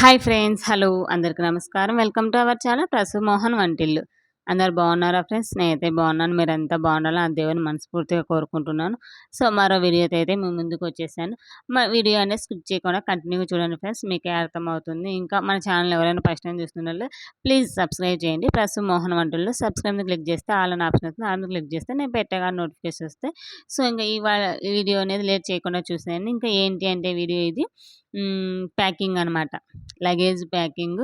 Hi friends hello. అందరికీ నమస్కారం. Welcome to our channel Prasu Mohan వంటిల్లు. అందరు బాగున్నారా ఫ్రెండ్స్? నేనైతే బాగున్నాను. మీరంతా బాగుండాలని బాగుండాలో ఆ దేవుని మనస్ఫూర్తిగా కోరుకుంటున్నాను. సో మరో వీడియోతో అయితే మేము ముందుకు వచ్చేసాను. మా వీడియో అనేది స్కిప్ చేయకుండా కంటిన్యూ చూడండి ఫ్రెండ్స్. మీకే అర్థమవుతుంది. ఇంకా మన ఛానల్ ఎవరైనా ఫస్ట్ టైం చూస్తున్న ప్లీజ్ సబ్స్క్రైబ్ చేయండి. ప్రస్తుతం మోహన్ వంటల్లో. సబ్స్క్రైబ్ క్లిక్ చేస్తే ఆల్ ఆప్షన్ వస్తుంది. ఆల్ క్లిక్ చేస్తే నేను పెట్టగా నోటిఫికేషన్ వస్తే సో ఇంకా ఈ వీడియో అనేది లేట్ చేయకుండా చూసాను ఇంకా ఏంటి అంటే వీడియో ఇది. ప్యాకింగ్ అనమాట లగేజ్ ప్యాకింగ్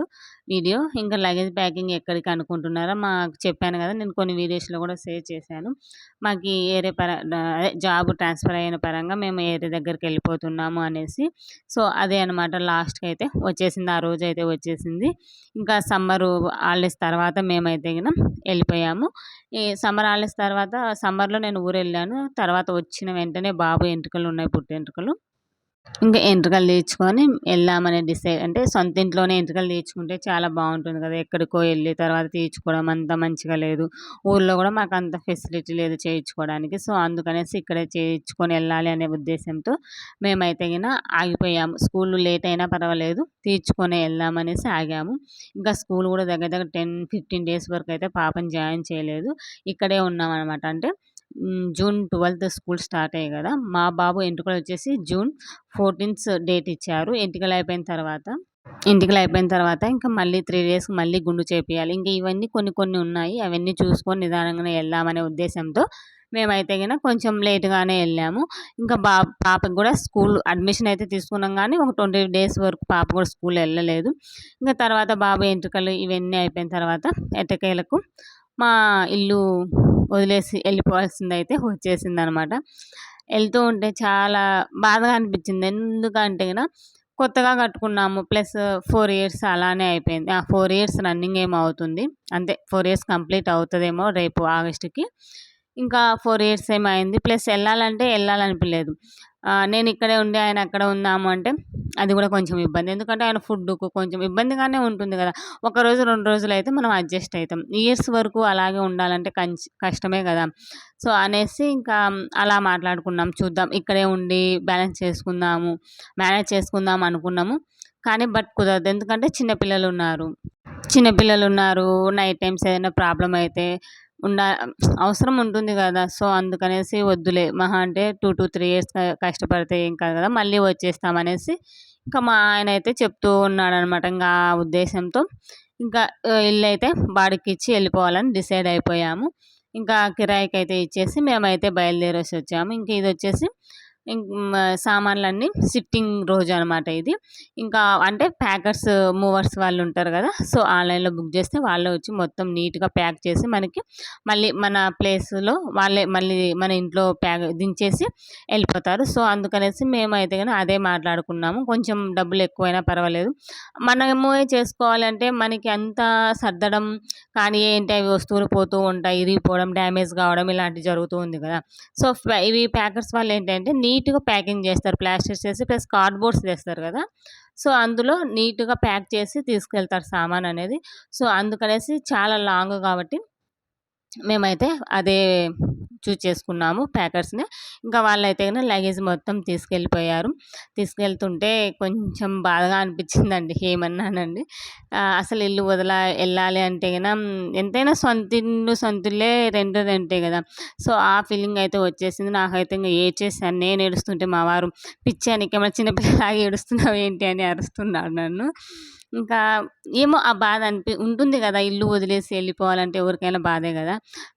వీడియో. ఇంకా లగేజ్ ప్యాకింగ్ ఎక్కడికి అనుకుంటున్నారో? మాకు చెప్పాను కదా నేను కొన్ని వీడియోస్లో కూడా షేర్ చేశాను. మాకు ఏరే పర అదే జాబ్ ట్రాన్స్ఫర్ అయిన పరంగా మేము ఏరే దగ్గరికి వెళ్ళిపోతున్నాము అనేసి. సో అదే అనమాట లాస్ట్కి అయితే వచ్చేసింది. ఆ రోజు అయితే వచ్చేసింది. ఇంకా సమ్మర్ హాలిడేస్ తర్వాత మేమైతే కనుక వెళ్ళిపోయాము. ఈ సమ్మర్ హాలిడేస్ తర్వాత సమ్మర్లో నేను ఊరు వెళ్ళాను తర్వాత వచ్చిన వెంటనే బాబు ఎంట్రుకలు ఉన్నాయి పుట్టెంట్రుకలు. ఇంకా ఎంట్రకలు తీర్చుకొని వెళ్దామని డిసైడ్ అంటే సొంత ఇంట్లోనే ఎంట్రకలు తీర్చుకుంటే చాలా బాగుంటుంది కదా. ఎక్కడికో వెళ్ళి తర్వాత తీర్చుకోవడం అంత మంచిగా లేదు. ఊళ్ళో కూడా మాకు అంత ఫెసిలిటీ లేదు చేయించుకోవడానికి. సో అందుకనేసి ఇక్కడే చేయించుకొని వెళ్ళాలి అనే ఉద్దేశంతో మేమైతే గిన ఆగిపోయాము. స్కూల్ లేట్ అయినా పర్వాలేదు. తీర్చుకొని వెళ్దామనేసి ఆగాము. ఇంకా స్కూల్ కూడా దగ్గర దగ్గర టెన్ ఫిఫ్టీన్ డేస్ వరకు అయితే పాపని జాయిన్ చేయలేదు. ఇక్కడే ఉన్నాం అనమాట అంటే జూన్ ట్వెల్త్ స్కూల్ స్టార్ట్ అయ్యాయి కదా! మా బాబు ఎంటుకలు వచ్చేసి జూన్ ఫోర్టీన్త్ డేట్ ఇచ్చారు. ఎంటుకలు అయిపోయిన తర్వాత ఎంటికలు అయిపోయిన తర్వాత ఇంకా మళ్ళీ త్రీ డేస్కి మళ్ళీ గుండు చేపియాలి ఇంకా ఇవన్నీ కొన్ని కొన్ని ఉన్నాయి. అవన్నీ చూసుకొని నిదానంగానే వెళ్దామనే ఉద్దేశంతో మేమైతే కనుక కొంచెం లేట్గానే వెళ్ళాము. ఇంకా బా పాపకి కూడా స్కూల్ అడ్మిషన్ అయితే తీసుకున్నాం కానీ ఒక ట్వంటీ డేస్ వరకు పాప కూడా స్కూల్ వెళ్ళలేదు. ఇంకా తర్వాత బాబు ఎంట్రుకలు ఇవన్నీ అయిపోయిన తర్వాత ఎట్టకేలకు మా ఇల్లు వదిలేసి వెళ్ళిపోవాల్సింది అయితే వచ్చేసింది అనమాట వెళ్తూ ఉంటే చాలా బాధగా అనిపించింది. ఎందుకంటే కదా కొత్తగా కట్టుకున్నాము. ప్లస్ ఫోర్ ఇయర్స్ అలానే అయిపోయింది. ఆ ఫోర్ ఇయర్స్ రన్నింగ్ ఏమో అవుతుంది. అంతే ఫోర్ ఇయర్స్ కంప్లీట్ అవుతుందేమో రేపు ఆగస్టుకి. ఇంకా ఫోర్ ఇయర్స్ ఏమైంది ప్లస్ వెళ్ళాలంటే వెళ్ళాలనిపించలేదు. నేను ఇక్కడే ఉండి ఆయన అక్కడ ఉందాము అంటే అది కూడా కొంచెం ఇబ్బంది. ఎందుకంటే ఆయన ఫుడ్కు కొంచెం ఇబ్బందిగానే ఉంటుంది కదా. ఒక రోజు రెండు రోజులు అయితే మనం అడ్జస్ట్ అవుతాం ఇయర్స్ వరకు అలాగే ఉండాలంటే కష్టమే కదా. సో అనేసి ఇంకా అలా మాట్లాడుకున్నాం. చూద్దాం. ఇక్కడే ఉండి బ్యాలెన్స్ చేసుకుందాము మేనేజ్ చేసుకుందాం అనుకున్నాము. కానీ బట్ కుదరదు. ఎందుకంటే చిన్నపిల్లలు ఉన్నారు. చిన్నపిల్లలు ఉన్నారు. నైట్ టైమ్స్ ఏదైనా ప్రాబ్లం అయితే ఉండ అవసరం ఉంటుంది కదా. సో అందుకనేసి వద్దులే. మహా అంటే టూ టు త్రీ ఇయర్స్ కష్టపడితే ఏం కాదు కదా. మళ్ళీ వచ్చేస్తామనేసి ఇంకా మా ఆయన అయితే చెప్తూ ఉన్నాడనమాట ఇంకా ఆ ఉద్దేశంతో. ఇంకా ఇల్లు అయితే బాడికి ఇచ్చి వెళ్ళిపోవాలని డిసైడ్ అయిపోయాము. ఇంకా కిరాయికి అయితే ఇచ్చేసి మేమైతే బయలుదేరేసి వచ్చాము ఇంక ఇది వచ్చేసి సామాన్లన్నీ సిట్టింగ్ రోజు అనమాట ఇది. ఇంకా అంటే ప్యాకర్స్ మూవర్స్ వాళ్ళు ఉంటారు కదా సో ఆన్లైన్లో బుక్ చేస్తే వాళ్ళే వచ్చి మొత్తం నీట్గా ప్యాక్ చేసి మనకి మళ్ళీ మన ప్లేస్లో వాళ్ళే మళ్ళీ మన ఇంట్లో ప్యాక్ దించేసి వెళ్ళిపోతారు. సో అందుకనేసి మేమైతే కానీ అదే మాట్లాడుకున్నాము. కొంచెం డబ్బులు ఎక్కువైనా పర్వాలేదు. మనము చేసుకోవాలంటే మనకి అంత సర్దడం కానీ ఏంటి అవి వస్తువులు పోతూ ఉంటాయి ఇరిగిపోవడం డ్యామేజ్ కావడం ఇలాంటివి జరుగుతూ ఉంది కదా. సో ఇవి ప్యాకర్స్ వాళ్ళు ఏంటంటే నీట్గా ప్యాకింగ్ చేస్తారు ప్లాస్టిక్స్ చేసి ప్లస్ కార్డ్బోర్డ్స్ తెస్తారు కదా. సో అందులో నీట్గా ప్యాక్ చేసి తీసుకెళ్తారు సామాన్ అనేది. సో అందుకనేసి చాలా లాంగ్ కాబట్టి మేమైతే అదే చూస్ చేసుకున్నాము ప్యాకర్స్ని. ఇంకా వాళ్ళైతే కన్నా లగేజ్ మొత్తం తీసుకెళ్ళిపోయారు. తీసుకెళ్తుంటే కొంచెం బాధగా అనిపించిందండి ఏమన్నానండి. అసలు ఇల్లు వదల వెళ్ళాలి అంటే కన్నా ఎంతైనా సొంత ఇల్లు సొంతలే రెండు రెంటే కదా. సో ఆ ఫీలింగ్ అయితే వచ్చేసింది. నాకైతే ఇంకా ఏడ్చేసాను నేను ఏడుస్తుంటే మా వారు పిచ్చానికి ఏమైనా చిన్నపిల్లలాగా ఏడుస్తున్నావు ఏంటి అని అరుస్తున్నాడు నన్ను. ఇంకా ఏమో ఆ బాధ అనిపి ఉంటుంది కదా ఇల్లు వదిలేసి వెళ్ళిపోవాలంటే ఎవరికైనా బాధే కదా.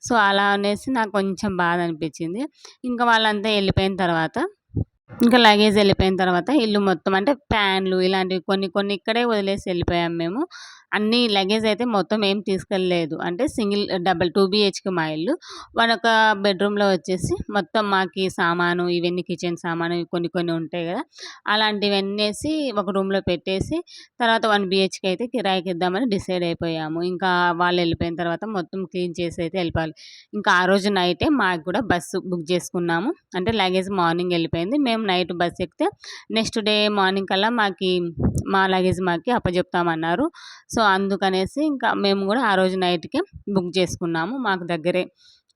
సో అలా అనేసి నాకు కొంచెం బాధ అనిపించింది. ఇంకా వాళ్ళంతా వెళ్ళిపోయిన తర్వాత ఇంకా లగేజ్ వెళ్ళిపోయిన తర్వాత ఇల్లు మొత్తం అంటే ఫ్యాన్లు ఇలాంటివి కొన్ని కొన్ని ఇక్కడే వదిలేసి వెళ్ళిపోయాము మేము. అన్ని లగేజ్ అయితే మొత్తం ఏం తీసుకెళ్ళలేదు. అంటే సింగిల్ డబల్ టూ బిహెచ్కి మా ఇల్లు. ఒక బెడ్రూమ్లో వచ్చేసి మొత్తం మాకి సామాను ఇవన్నీ కిచెన్ సామాను కొన్ని కొన్ని ఉంటాయి కదా. అలాంటివన్నీ ఒక రూమ్లో పెట్టేసి తర్వాత వన్ బిహెచ్కే అయితే కిరాయికి ఇద్దామని డిసైడ్ అయిపోయాము. ఇంకా వాళ్ళు వెళ్ళిపోయిన తర్వాత మొత్తం క్లీన్ చేసి అయితే వెళ్ళిపోవాలి. ఇంకా ఆ రోజు నైటే మాకు కూడా బస్సు బుక్ చేసుకున్నాము. అంటే లగేజ్ మార్నింగ్ వెళ్ళిపోయింది. మేము నైట్ బస్ ఎక్కితే నెక్స్ట్ డే మార్నింగ్ కల్లా మాకు మా లగేజ్ మాకి అప్పచెప్తామన్నారు సో అందుకనేసి ఇంకా మేము కూడా ఆ రోజు నైట్కి బుక్ చేసుకున్నాము. మాకు దగ్గరే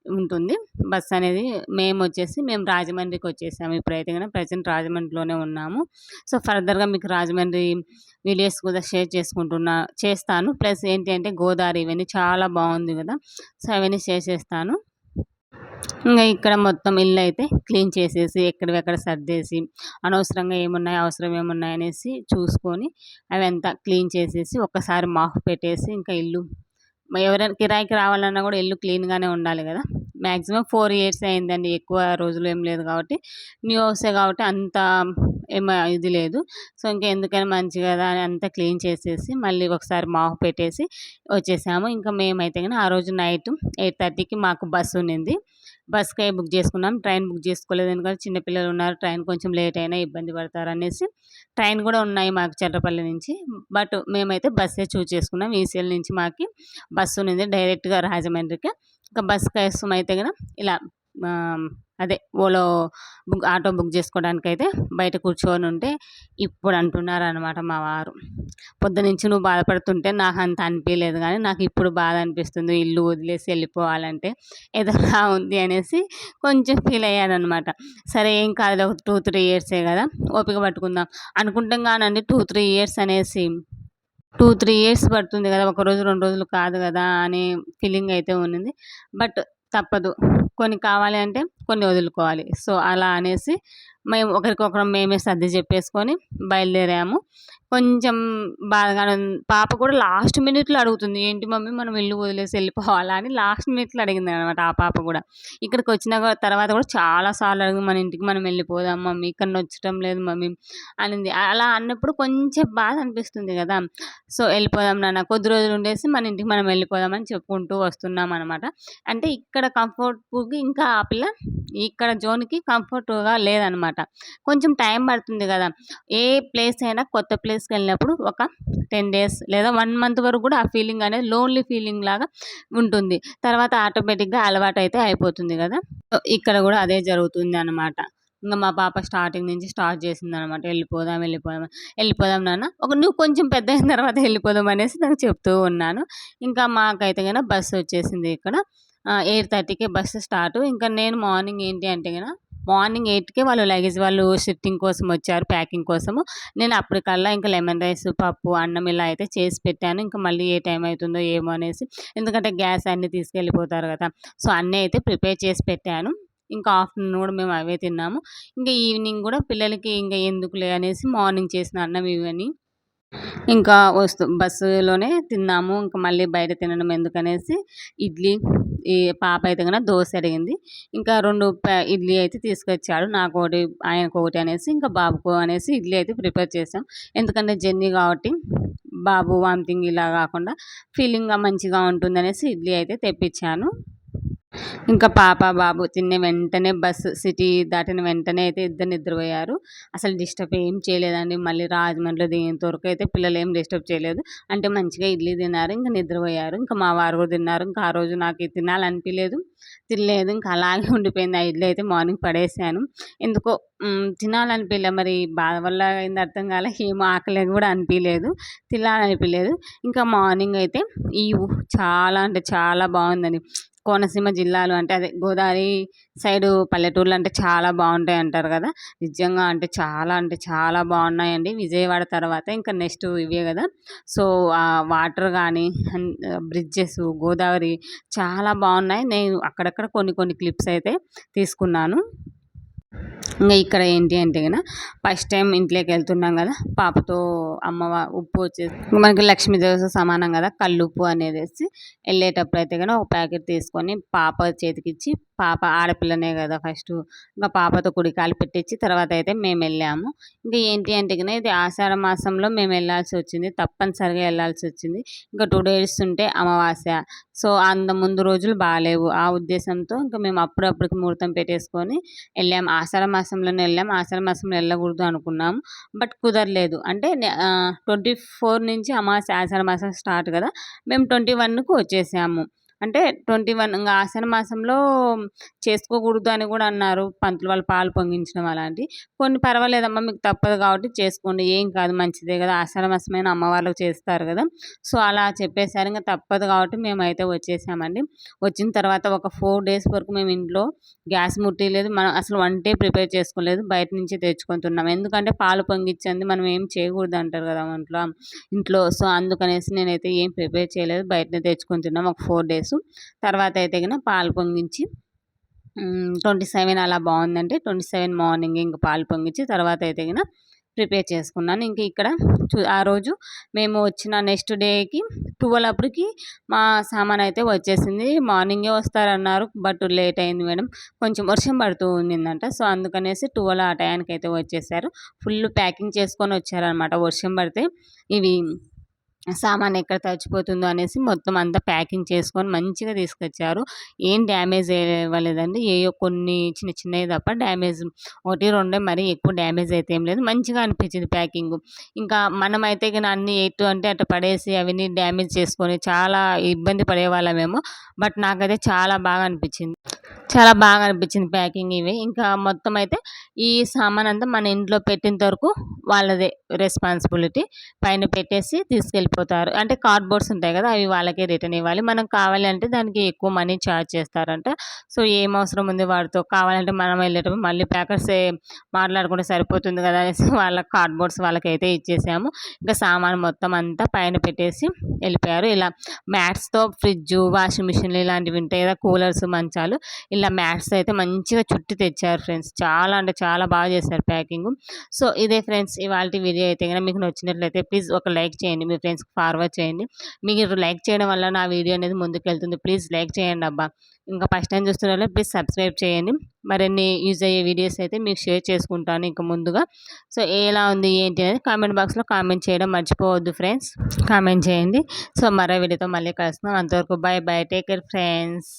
ఉంటుంది. బస్ అనేది మేము వచ్చేసి మేము రాజమండ్రికి వచ్చేసాము. ఇప్పుడైతే కనుక ప్రజెంట్ రాజమండ్రిలోనే ఉన్నాము. సో ఫర్దర్గా మీకు రాజమండ్రి వీడియోస్ కూడా షేర్ చేసుకుంటున్నా చేస్తాను. ప్లస్ ఏంటి అంటే గోదావరి ఇవన్నీ చాలా బాగుంది కదా. సో అవన్నీ షేర్ చేస్తాను. ఇంకా ఇక్కడ మొత్తం ఇల్లు అయితే క్లీన్ చేసేసి ఎక్కడివెక్కడ సర్దేసి అనవసరంగా ఏమున్నాయి అవసరం ఏమున్నాయి అనేసి చూసుకొని అవి అంతా క్లీన్ చేసేసి ఒక్కసారి మాఫ్ పెట్టేసి ఇంకా ఇల్లు ఎవరైనా కిరాయికి రావాలన్నా కూడా ఇల్లు క్లీన్గానే ఉండాలి కదా. మ్యాక్సిమం ఫోర్ ఇయర్స్ అయిందండి ఎక్కువ రోజులు ఏం లేదు కాబట్టి. న్యూ హౌసే కాబట్టి అంత ఏమ ఇది లేదు. సో ఇంకా ఎందుకని మంచి కదా అని అంతా క్లీన్ చేసేసి మళ్ళీ ఒకసారి మాఫ్ పెట్టేసి వచ్చేసాము. ఇంకా మేమైతే కానీ ఆ రోజు నైట్ ఎయిట్ థర్టీకి మాకు బస్సు ఉన్నింది. బస్కే బుక్ చేసుకున్నాం ట్రైన్ బుక్ చేసుకోలేదు. ఎందుకంటే చిన్నపిల్లలు ఉన్నారు. ట్రైన్ కొంచెం లేట్ అయినా ఇబ్బంది పడతారు అనేసి ట్రైన్ కూడా ఉన్నాయి మాకు చంద్రపల్లి నుంచి. బట్ మేమైతే బస్సే చూజ్ చేసుకున్నాం. ఈసీఎల్ నుంచి మాకు బస్సు ఉన్నది. డైరెక్ట్గా రాజమండ్రికి. ఇంకా బస్ కోసం అయితే కదా ఇలా అదే ఓలో బుక్ ఆటో బుక్ చేసుకోవడానికి అయితే బయట కూర్చొని ఉంటే ఇప్పుడు అంటున్నారు అనమాట మా వారు. పొద్దునుంచి నువ్వు బాధపడుతుంటే నాకు అంత అనిపించలేదు కానీ నాకు ఇప్పుడు బాధ అనిపిస్తుంది. ఇల్లు వదిలేసి వెళ్ళిపోవాలంటే ఏదైనా ఉంది అనేసి కొంచెం ఫీల్ అయ్యాను అనమాట సరే ఏం కాదు ఒక టూ త్రీ ఇయర్సే కదా ఓపిక పట్టుకుందాం. అనుకుంటాం కానండి టూ త్రీ ఇయర్స్ అనేసి. టూ త్రీ ఇయర్స్ పడుతుంది కదా ఒక రోజు రెండు రోజులు కాదు కదా అనే ఫీలింగ్ అయితే ఉన్నింది. బట్ తప్పదు. కొన్ని కావాలి అంటే కొన్ని వదులుకోవాలి. సో అలా అనేసి మేము ఒకరికొకరం మేమే సర్ది చెప్పేసుకొని బయలుదేరాము. కొంచెం బాధగానే. పాప కూడా లాస్ట్ మినిట్లో అడుగుతుంది ఏంటి మమ్మీ మనం ఇల్లు వదిలేసి వెళ్ళిపోవాలా? అని లాస్ట్ మినిట్లో అడిగింది అనమాట ఆ పాప కూడా. ఇక్కడికి వచ్చిన తర్వాత కూడా చాలాసార్లు అడిగి మన ఇంటికి మనం వెళ్ళిపోదాం మమ్మీ ఇక్కడ నచ్చటం లేదు మమ్మీ అనింది. అలా అన్నప్పుడు కొంచెం బాధ అనిపిస్తుంది కదా. సో వెళ్ళిపోదాం నాన్న కొద్ది రోజులు ఉండేసి మన ఇంటికి మనం వెళ్ళిపోదామని చెప్పుకుంటూ వస్తున్నాం అనమాట అంటే ఇక్కడ కంఫర్ట్కి ఇంకా ఆ పిల్ల ఇక్కడ జోన్కి కంఫర్ట్గా లేదనమాట. కొంచెం టైం పడుతుంది కదా. ఏ ప్లేస్ అయినా కొత్త ప్లేస్ ప్లేస్కి వెళ్ళినప్పుడు ఒక టెన్ డేస్ లేదా వన్ మంత్ వరకు కూడా ఆ ఫీలింగ్ అనేది లోన్లీ ఫీలింగ్ లాగా ఉంటుంది. తర్వాత ఆటోమేటిక్గా అలవాటు అయితే అయిపోతుంది కదా. ఇక్కడ కూడా అదే జరుగుతుంది అనమాట ఇంకా మా పాప స్టార్టింగ్ నుంచి స్టార్ట్ చేసింది అనమాట వెళ్ళిపోదాం వెళ్ళిపోదాం వెళ్ళిపోదాం నాన్న. ఒక నువ్వు కొంచెం పెద్ద అయిన తర్వాత వెళ్ళిపోదాం అనేసి నాకు చెప్తూ ఉన్నాను. ఇంకా మాకైతే కనుక బస్సు వచ్చేసింది ఇక్కడ. ఎయిట్ థర్టీకి బస్సు స్టార్ట్ ఇంకా నేను మార్నింగ్ ఏంటి అంటే కనుక మార్నింగ్ ఎయిట్కే వాళ్ళు లగేజ్ వాళ్ళు షిఫ్టింగ్ కోసం వచ్చారు ప్యాకింగ్ కోసము. నేను అప్పటికల్లా ఇంకా లెమన్ రైస్ పప్పు అన్నం ఇలా అయితే చేసి పెట్టాను. ఇంకా మళ్ళీ ఏ టైం అవుతుందో ఏమో అనేసి. ఎందుకంటే గ్యాస్ అన్నీ తీసుకెళ్ళిపోతారు కదా. సో అన్నీ అయితే ప్రిపేర్ చేసి పెట్టాను. ఇంకా ఆఫ్టర్నూన్ కూడా మేము అవే తిన్నాము. ఇంకా ఈవినింగ్ కూడా పిల్లలకి ఇంకా ఎందుకులే అనేసి మార్నింగ్ చేసిన అన్నం ఇవన్నీ ఇంకా వస్తు బస్సులోనే తిన్నాము. ఇంకా మళ్ళీ బయట తినడం ఎందుకనేసి ఇడ్లీ ఈ పాప అయితే కనుక దోశ అడిగింది. ఇంకా రెండు ఇడ్లీ అయితే తీసుకొచ్చాడు. నాకు ఒకటి ఆయనకు ఒకటి అనేసి ఇంకా బాబుకు అనేసి ఇడ్లీ అయితే ప్రిపేర్ చేసాం ఎందుకంటే జర్నీ కాబట్టి బాబు వామిటింగ్ ఇలా కాకుండా ఫీలింగ్గా మంచిగా ఉంటుంది అనేసి ఇడ్లీ అయితే తెప్పించాను. ఇంకా పాప బాబు తిన్న వెంటనే బస్సు సిటీ దాటిన వెంటనే అయితే ఇద్దరు నిద్రపోయారు. అసలు డిస్టర్బ్ ఏం చేయలేదండి. మళ్ళీ రాజమండ్రిలో దిగేంత వరకు అయితే పిల్లలు ఏం డిస్టర్బ్ చేయలేదు. అంటే మంచిగా ఇడ్లీ తిన్నారు ఇంకా నిద్రపోయారు. ఇంకా మా వారు కూడా తిన్నారు. ఇంకా ఆ రోజు నాకు తినాలనిపించలేదు తినలేదు. ఇంకా అలాగే ఉండిపోయింది. ఆ ఇడ్లీ అయితే మార్నింగ్ పడేసాను. ఎందుకో తినాలనిపించలే మరి బాధ వల్ల అయింది అర్థం కాలే. ఏమో ఆకలి కూడా అనిపించలేదు తినాలనిపించలేదు ఇంకా మార్నింగ్ అయితే ఈ చాలా అంటే చాలా బాగుందని కోనసీమ జిల్లాలు అంటే అదే గోదావరి సైడు పల్లెటూర్లు అంటే చాలా బాగుంటాయి అంటారు కదా. నిజంగా అంటే చాలా అంటే చాలా బాగున్నాయండి. విజయవాడ తర్వాత ఇంకా నెక్స్ట్ ఇవే కదా. సో ఆ వాటర్ కానీ బ్రిడ్జెస్ గోదావరి చాలా బాగున్నాయి. నేను అక్కడక్కడ కొన్ని కొన్ని క్లిప్స్ అయితే తీసుకున్నాను. ఇంకా ఇక్కడ ఏంటి అంటే కదా ఫస్ట్ టైం ఇంట్లోకి వెళ్తున్నాం కదా పాపతో అమ్మ ఉప్పు వచ్చేసి మనకి లక్ష్మీ దేవత సమానం కదా కల్లుప్పు అనేది వేసి వెళ్ళేటప్పుడు అయితే కానీ ఒక ప్యాకెట్ తీసుకొని పాప చేతికిచ్చి పాప ఆడపిల్లనే కదా ఫస్ట్. ఇంకా పాపతో కుడికాలు పెట్టించి తర్వాత అయితే మేము వెళ్ళాము. ఇంకా ఏంటి అంటే ఇది ఆషాఢ మాసంలో మేము వెళ్ళాల్సి వచ్చింది. తప్పనిసరిగా వెళ్ళాల్సి వచ్చింది. ఇంకా టూ డేస్ ఉంటే అమావాస్య. సో అంత ముందు రోజులు బాగాలేవు. ఆ ఉద్దేశంతో ఇంకా మేము అప్పుడప్పటికి ముహూర్తం పెట్టేసుకొని వెళ్ళాము. ఆషాఢ మాసంలోనే వెళ్ళాం ఆషాఢ మాసంలో వెళ్ళకూడదు అనుకున్నాము. బట్ కుదరలేదు. అంటే ట్వంటీ ఫోర్ నుంచి అమావాస్య ఆషాఢ మాసం స్టార్ట్ కదా. మేము ట్వంటీ వన్కు వచ్చేసాము. అంటే ట్వంటీ వన్ ఇంకా ఆషాఢ మాసంలో చేసుకోకూడదు అని కూడా అన్నారు. పంతులు వాళ్ళు పాలు పొంగించడం అలాంటివి. కొన్ని పర్వాలేదమ్మా మీకు తప్పదు కాబట్టి చేసుకోండి. ఏం కాదు మంచిదే కదా. ఆషాఢ మాసమైన అమ్మవార్లకు చేస్తారు కదా. సో అలా చెప్పేశారు. ఇంకా తప్పదు కాబట్టి మేమైతే వచ్చేసామండి. వచ్చిన తర్వాత ఒక ఫోర్ డేస్ వరకు మేము ఇంట్లో గ్యాస్ ముట్టిలేదు మనం అసలు వంటే ప్రిపేర్ చేసుకోలేదు. బయట నుంచి తెచ్చుకుంటున్నాం ఎందుకంటే పాలు పొంగించింది మనం ఏం చేయకూడదు అంటారు కదా ఇంట్లో ఇంట్లో. సో అందుకనేసి నేనైతే ఏం ప్రిపేర్ చేయలేదు. బయటనే తెచ్చుకుంటున్నాం ఒక ఫోర్ డేస్. తర్వాత అయితే కనుక పాలు పొంగించి ట్వంటీ సెవెన్ అలా బాగుందంటే ట్వంటీ సెవెన్ మార్నింగ్ ఇంక పాలు పొంగించి తర్వాత అయితే కనుక ప్రిపేర్ చేసుకున్నాను. ఇంక ఇక్కడ ఆ రోజు మేము వచ్చిన నెక్స్ట్ డేకి ట్వెల్వ్ అప్పటికి మా సామాన్ అయితే వచ్చేసింది. మార్నింగే వస్తారన్నారు బట్ లేట్ అయింది మేడం. కొంచెం వర్షం పడుతూ ఉండిందంట. సో అందుకనేసి ట్వెల్వ్ ఆ టయానికి అయితే వచ్చేసారు. ఫుల్ ప్యాకింగ్ చేసుకొని వచ్చారనమాట వర్షం పడితే. ఇవి సామాన్ ఎక్కడ తడిచిపోతుందో అనేసి మొత్తం అంతా ప్యాకింగ్ చేసుకొని మంచిగా తీసుకొచ్చారు. ఏం డ్యామేజ్ ఇవ్వలేదండి ఏ కొన్ని చిన్న చిన్నవి తప్ప డ్యామేజ్ ఒకటి రెండే మరీ ఎక్కువ డ్యామేజ్ అయితే ఏం లేదు. మంచిగా అనిపించింది ప్యాకింగ్. ఇంకా మనం అయితే అన్ని ఎటు అంటే అటు పడేసి అవన్నీ డ్యామేజ్ చేసుకొని చాలా ఇబ్బంది పడేవాళ్ళమేమో. బట్ నాకైతే చాలా బాగా అనిపించింది. చాలా బాగా అనిపించింది ప్యాకింగ్ ఇవి. ఇంకా మొత్తం అయితే ఈ సామాన్ అంతా మన ఇంట్లో పెట్టేంత వరకు వాళ్ళదే రెస్పాన్సిబిలిటీ పైన పెట్టేసి తీసుకెళ్ళిపోతారు. అంటే కార్డ్బోర్డ్స్ ఉంటాయి కదా అవి వాళ్ళకే రిటర్న్ ఇవ్వాలి. మనం కావాలి అంటే దానికి ఎక్కువ మనీ ఛార్జ్ చేస్తారంట. సో ఏం అవసరం ఉంది వాడితో? కావాలంటే మనం వెళ్ళేటప్పుడు మళ్ళీ ప్యాకర్స్ మాట్లాడుకుంటే సరిపోతుంది కదా అనేసి వాళ్ళ కార్డ్బోర్డ్స్ వాళ్ళకైతే ఇచ్చేసాము. ఇంకా సామాన్ మొత్తం అంతా పైన పెట్టేసి వెళ్ళిపోయారు. ఇలా మ్యాట్స్తో ఫ్రిడ్జ్ వాషింగ్ మిషన్లు ఇలాంటివి ఉంటాయి కదా కూలర్స్ మంచాలు. ఇలా ఇలా మ్యాట్స్ అయితే మంచిగా చుట్టి తెచ్చారు ఫ్రెండ్స్. చాలా అంటే చాలా బాగా చేశారు ప్యాకింగ్. సో ఇదే ఫ్రెండ్స్ ఇవాళ వీడియో అయితే కనుక మీకు నచ్చినట్లయితే ప్లీజ్ ఒక లైక్ చేయండి. మీ ఫ్రెండ్స్కి ఫార్వర్డ్ చేయండి. మీరు లైక్ చేయడం వల్ల నా వీడియో అనేది ముందుకు వెళ్తుంది ప్లీజ్ లైక్ చేయండి అబ్బా. ఇంకా ఫస్ట్ టైం చూస్తున్న ప్లీజ్ సబ్స్క్రైబ్ చేయండి. మరిన్ని యూజ్ అయ్యే వీడియోస్ అయితే మీకు షేర్ చేసుకుంటాను ఇంకా ముందుగా. సో ఎలా ఉంది ఏంటి అనేది కామెంట్ బాక్స్లో కామెంట్ చేయడం మర్చిపోవద్దు ఫ్రెండ్స్. కామెంట్ చేయండి. సో మరో వీడియోతో మళ్ళీ కలుస్తున్నాం. అంతవరకు bye bye take care friends.